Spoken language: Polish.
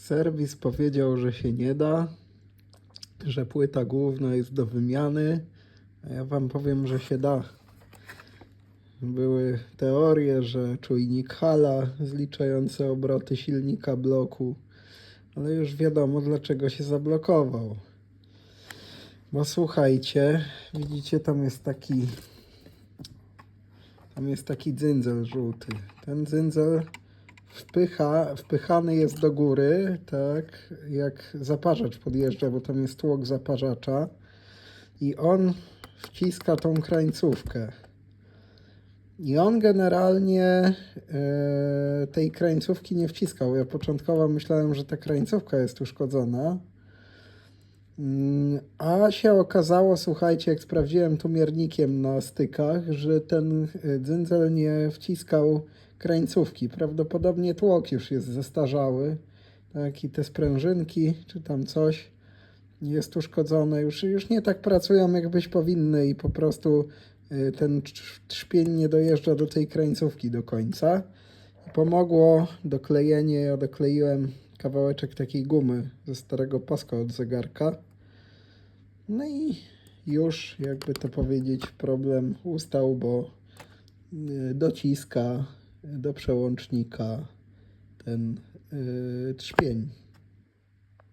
Serwis powiedział, że się nie da, że płyta główna jest do wymiany, a ja wam powiem, że się da. Były teorie, że czujnik hala zliczający obroty silnika bloku, ale już wiadomo dlaczego się zablokował. Bo słuchajcie, widzicie tam jest taki tam jest taki dzyndzel żółty. Ten dzyndzel wpycha, wpychany jest do góry, tak, jak zaparzacz podjeżdża, bo tam jest tłok zaparzacza i on wciska tą krańcówkę. I on generalnie e, tej krańcówki nie wciskał. Ja początkowo myślałem, że ta krańcówka jest uszkodzona. A się okazało, słuchajcie, jak sprawdziłem tu miernikiem na stykach, że ten e, dzyndzel nie wciskał krańcówki. Prawdopodobnie tłok już jest zestarzały. Tak, i te sprężynki, czy tam coś jest uszkodzone. Już, już nie tak pracują, jak być powinny i po prostu y, ten trz- trzpień nie dojeżdża do tej krańcówki do końca. Pomogło doklejenie, ja dokleiłem kawałeczek takiej gumy ze starego paska od zegarka. No i już, jakby to powiedzieć, problem ustał, bo y, dociska do przełącznika ten y, trzpień.